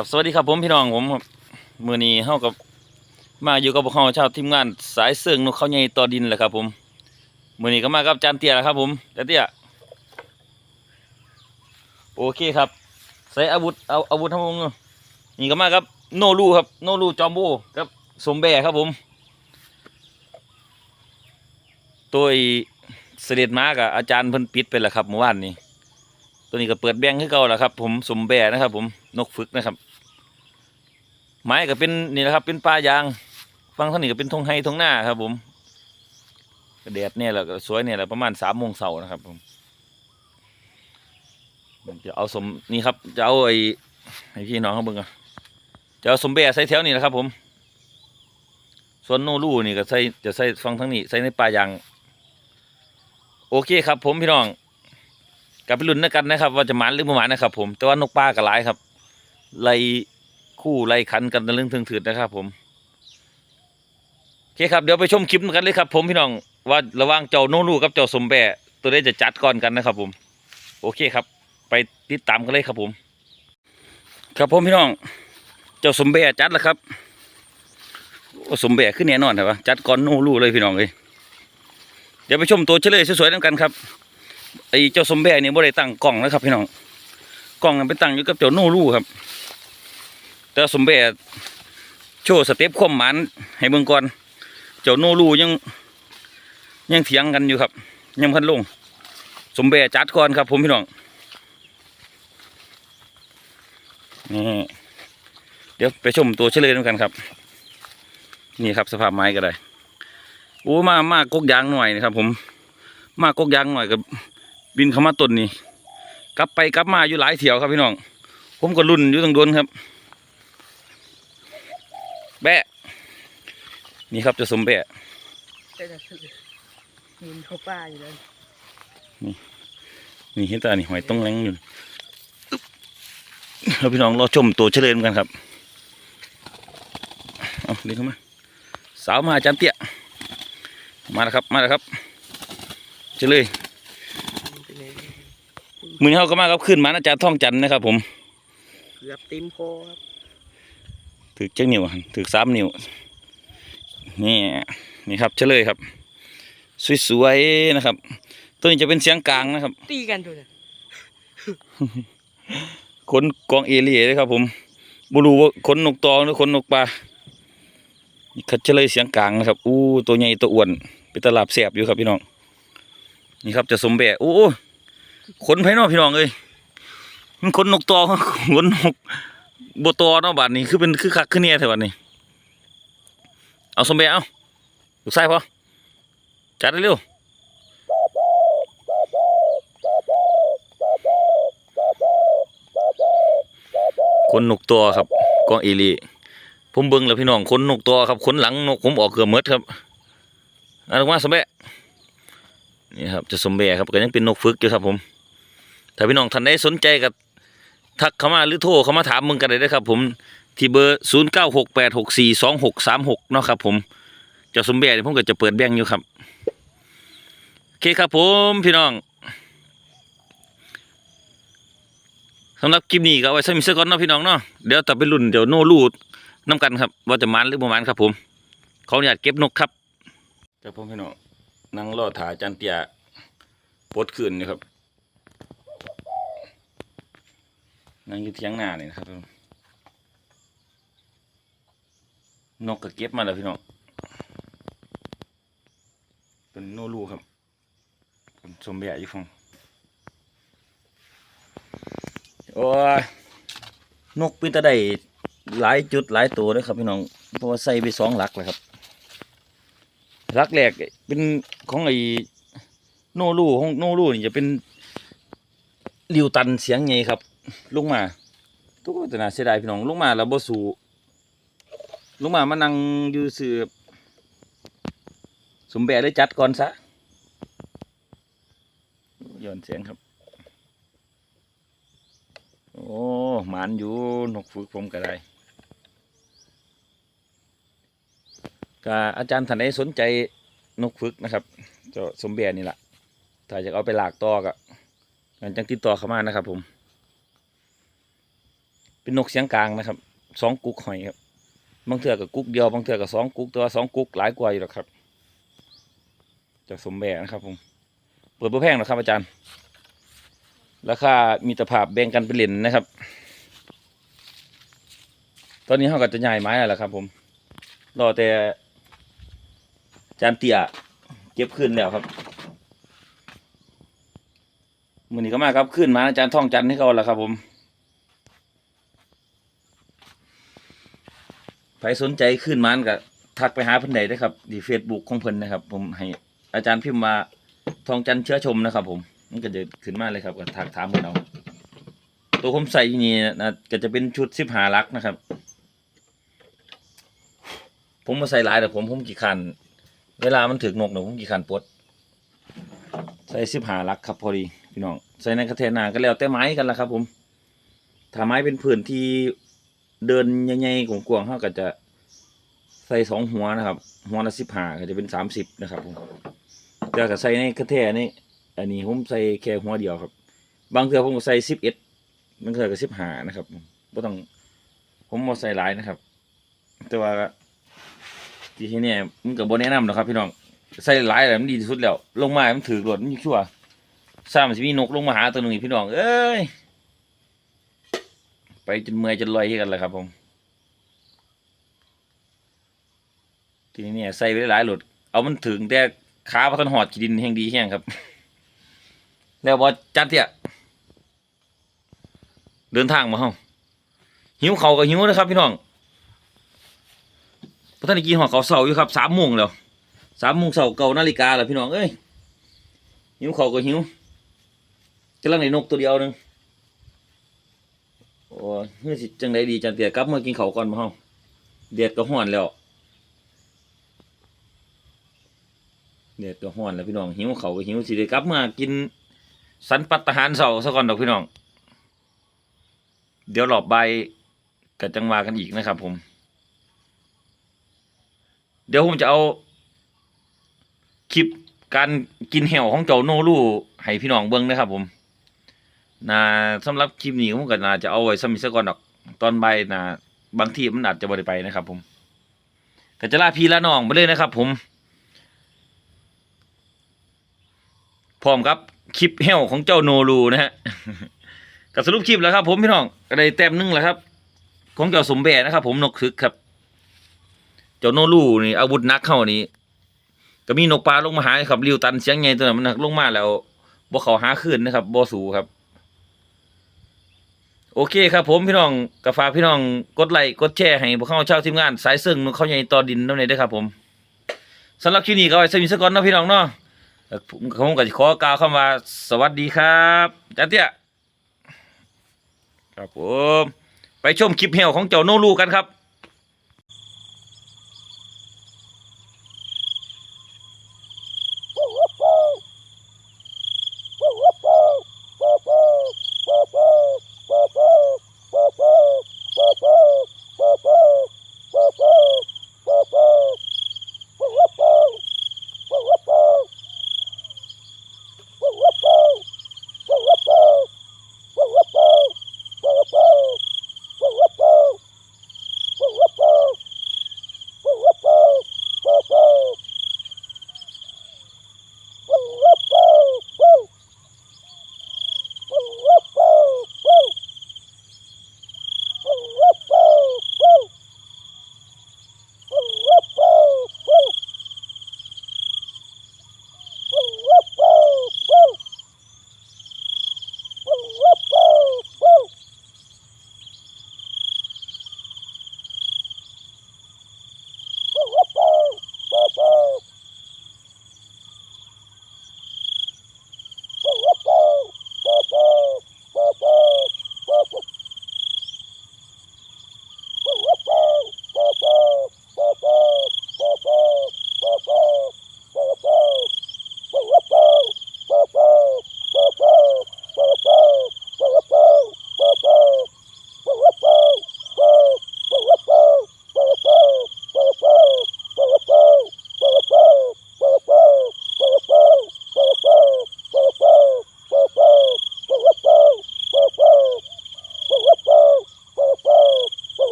ครับสวัสดีครับผมพี่น้องผมครับมือนี้เฮากับมาอยู่กับพวกเขาชาวทีมงานสายเสื่องนกเขาใหญ่ต่อดินแหละครับ ผมมือนี้ก็มากับจานเตี้ยแหละครับ ผมจารย์เตี้ยโอเคครับ ใส่อาวุธเอาอาวุธทั้งหมนี่ก็มากับ โนรูครับโนรูจอมโบกับสมแบครับผมตัวเสด็จมากับอาจารย์เพิ่นปิดไปแล้วครับเมื่อวานนี้ตัวนี้ก็เปิดแบงค์ให้เก่าแล้วครับ ผมสมแบนะครับ ผมนกฝึกนะครับ ไม้ก็เป็นนี่นะครับ เป็นปลายางฟังท่านี้ก็เป็นทงไฮทงหน้าครับ ผมก็แดดเนี่ยแหละก็สวยเนี่ยแหละประมาณสามโมงเสาร์นะครับ ผมจะเอาสมนี่ครับจะเอาไอ้ให้พี่น้องเขาเบิ่งอะจะเอาสมแบใส่แถวนี้นะครับ ผม ส่วนโนรูนี่ก็ใส่จะใส่ฟังทั้งนี้ใส่ในปลายาง โอเคครับ ผมพี่น้องกับไปลุ้นกันนะครับ ว่าจะหมานหรือไม่หมานนะครับ ผมแต่ว่านกปลาก็หลายครับไล่ คู่ไล่ขันกันตะลึงถึงถืดนะครับ ผมโอเคครับเดี๋ยวไปชมคลิปกันเลยครับ ผมพี่น้องว่าระหว่างเจ้าโนรูกับเจ้าสมแบะตัวได้จะจัดก่อนกันนะครับ ผม โอเคครับ ไปติดตามกันเลยครับผม ครับผมพี่น้อง เจ้าสมแบะจัดแล้วครับสมแบะขึ้นแน่นอนครับวะจัดก่อนโนรูเลยพี่น้องเลยเดี๋ยวไปชมตัวเฉลยสวยๆด้วยกันครับไอ้เจ้าสมแบเนี่ยบ่ได้ตั้งกล้องนะครับพี่น้องกล้องมันไปตั้งอยู่กับเจ้าโนรูครับ แต่สมแบโชว์สเต็ปความหมันให้เบิ่งก่อน เจ้าโนรูยังยังเถียงกันอยู่ครับ ยังพันลง สมแบจัดก่อนครับ ผมพี่น้องนี่เดี๋ยวไปชมตัวเฉลยด้วยกันครับ นี่ครับสภาพไม้ก็ได้โอ้มามากกกยางหน่อยนะครับ ผมมากกยางหน่อยกับบินเข้ามาต้นนี่กลับไปกลับมาอยู่หลายเที่ยวครับพี่น้อง ผมก็รุ่นอยู่ตรงโดนครับ แบะ นี่ครับเจะสมแบะก็จะคือมีนเขาป้าอยู่แล้วนี่เห็นตานี่หอยต้องแรงอยู่อึ๊บแล้วพี่น้องรอชมตัวเฉลยกันครับเอาเดินเข้ามาสาวมาอาจารย์เตี้ยมาแล้วครับมาแล้วครับเฉลยเป็นไงมือนี้เขาก็มาครับขึ้นมาอาจารย์ท่องจันทร์นะครับ ผมเกือบเต็มคอครับถือเจ้านิ้วอะถือสามนิ้ว นี่นี่ครับเฉลยครับ สวยๆนะครับ ตัวนี้จะเป็นเสียงกลางนะครับ ตีกันตัวเนี่ยขนกองเอเลียเลยครับ ผมบูรู้ว่าขนนกตองหรือขนนกปลานี่คัดเฉลยเสียงกลางนะครับอู้ตัวใหญ่ตัวอ้วนเป็นตลาบแสบอยู่ครับพี่น้องนี่ครับจะสมแบะโอ้โอ้ขนไผ่นอพี่น้องเอ้ยมันขนนกตองขนนกบตอเนาะบาดนี้คือเป็นคือคักคือเนี่ยแถวบัดนี้ เอาสมแบะเอาลูกชายพอจัดเร็วขนนกตัวครับกองอเลีผมเบิ่งแล้วพี่น้องขนนกตัวครับขนหลังนกผมออกเกือบหมดครับอันว่าสมแบะนี่ครับจะสมแบะครับก็ยังเป็นนกฝึกอยู่ครับผมถ้าพี่น้องท่านใดสนใจกับทักเข้ามาหรือโทรเข้ามาถามมึงกันเลยนะครับ ผม ที่เบอร์ศูนย์เก้าหกแปดหกสี่สองหกสามหกเนาะครับผม เจ้าสมแบะนี่ผมก็จะเปิดแบงอยู่ครับ โอเคครับผมพี่น้องสำหรับคลิปนี้ก็เอาไว้มิเซอร์ก่อนเนาะพี่น้องเนาะเดี๋ยวต่อไปรุ่นเดี๋ยวโน่รูดน้ำกันครับ ว่าจะมันหรือประมันครับผมขออนุญาตเก็บนกครับครับผมพี่น้องนั่งรอถาอาจันเตียปดขึ้นนี่ครับนั่งอยู่เทียงหน้านี่นะครับผม นกก็เก็บมาแล้วพี่น้อง เป็นโนรูครับเป็นสมแบะอยู่ฟังโอ้ยนกป็นตะไดหลายจุดหลายตัวเลยครับพี่น้องเพราะว่าใส่ไปสองหลักเลยครับรักแรกเป็นของไอ้โนรูของโนรูนี่จะเป็นริวตันเสียงไงครับลงมา ทุกคนจะน่าเสียดายพี่น้องลงมาแล้วบ่สู ลงมามานั่งอยู่สื่อสมแบได้จัดก่อนซะย้อนเสียงครับ โอ้หมานอยู่นกฝึกผมก็ได้ก็อาจารย์ท่านใดสนใจนกฝึกนะครับเจ้าสมเบียนี่แหละถ้าจะเอาไปหลากต่อก็งั้นจังติดต่อเข้ามานะครับผม เป็นนกเสียงกลางนะครับสองกุกหอยครับ บางเทื่อกับกุ๊กเดียวบางเทื่อกับสองกุ๊กแตัวาสองกุ๊กหลายกว่าอยู่หรอกครับ จากสมแบกนะครับผมเปิดเพื่อแพงหรอครับอาจารย์ ราคามีตรภาพแบ่งกันเป็นเหรียญนะครับ ตอนนี้เขาก็จะย้ายไม้แล้วละครับ ผมรอแต่อาจานเตี่ยเก็บขึ้นแล้วครับมือนี้ก็มาครับขึ้นมาอาจารย์ท่องจันทร์ให้เขาแล้วครับ ผม ใครสนใจขึ้นมันก็ทักไปหาเพิ่นใดได้ครับที่เฟซบุ๊กของเพิ่นนะครับ ผมให้อาจารย์พิมพ์มาทองจันทร์เชื้อชมนะครับ ผมมันก็จะขึ้นมาเลยครับก็ทักถามเพิ่นเอาตัวผมใส่นี่นะก็จะเป็นชุดสิบหาลักนะครับ ผมมาใส่หลายแต่ผมผมกี่คันเวลามันถึกนกเนาะผมกี่คันปลดใส่สิบหาลักครับพอดีพี่น้องใส่ในกระเทนาก็แล้วแต่ไม้กันละครับ ผมถ้าไม้เป็นพื้นที่ เดินใหญ่ๆกว้างๆเขาก็จะใส่สองหัวนะครับ หัวละสิบหาก็จะเป็นสามสิบนะครับผมแต่ก็ใส่ในกระเทนี่อันนี้ผมใส่แค่หัวเดียวครับ บางเทื่อผมก็ใส่สิบเอ็ดบางเทื่อก็สิบห้านะครับไม่ต้องผมมาใส่หลายนะครับ แต่ว่าที่นี่มันกับบนแนะนำนะครับ พี่น้องใส่หลายอะไรมันดีที่สุดแล้ว ลงมา มันถือรถมันชั่วสร้างมันจะมีนกลงมาหาตัวหนึ่งพี่น้อง เอ้ย ไปจนเมื่อยจนลอยให้กันเลยครับผม ทีนี้เนี่ยใส่ไปหลายรถเอามันถึงแต่ขาพันหอดขีดินแห่งดีแห่งครับ แล้วบอจัดเถี่ยเดินทางมาเฮาหิวเขาก็หิวนะครับ พี่น้องพระท่านกินหอเขาเสาอยู่ครับสามโมงแล้วสามโมงเสาเก่านาฬิกาแล้วพี่น้องเอ้ยหิวเขาก็หิวกำลังในนกตัวเดียวหนึง เฮ้ยสิจังไดดีจันเตียกลับมากินเขาวก่อนมาเฮาเดียดก็ห้อนแล้วเดียดก็ห้อนแล้วพี่น้องหิวเขาวก็หิวสิได้กลับมากิน สันปัตตาหารเสาซะก่อนดอกพี่น้อง เดี๋ยวหลอบใบายกับจังหวากันอีกนะครับ ผม เดี๋ยวผมจะเอาคลิปการกินแหวของเจ้าโนรูให้พี่น้องเบิ่งนะครับผม นะสำหรับคลิปนี้ผมก็น่าจะเอาไว้สมิสก่อนดอก ตอนใบนะบางทีมันอาจจะบ่ได้ไปนะครับ ผมก็จะลาพี่ละน้องไปเลยนะครับ ผมพร้อมครับคลิปแหวของเจ้าโนรูนะฮะก็สรุปคลิปแล้วครับ ผมพี่น้องก็ได้แต้มหนึงแล้วครับ ของเจ้าสมแบนะครับ ผมนกคึกครับ เจ้าโนรูนี่อาวุธนักเข้านี่ก็มีนกปลาลงมาหาครับริวตันเสียงใหญ่ตัวนั้นมันลงมาแล้วบ่เขาหาขึ้นนะครับบ่สูครับ โอเคครับผมพี่น้องก็ฝากพี่น้องกดไลค์กดแชร์ให้พวกเขาเช่าวทีมงานสายซึ่งนเขาใหญ่ต่อดินนั่นเองด้วยครับผมสำหรับคลิปนี้ก็ไว้สมิสก่อนเนาะพี่น้องเนาะผมก็จะขอกล่าวคำว่าสวัสดีครับจ้าเตี้ยครับผมไปชมคลิปเหี่ยวของเจ้าโนรูกันครับ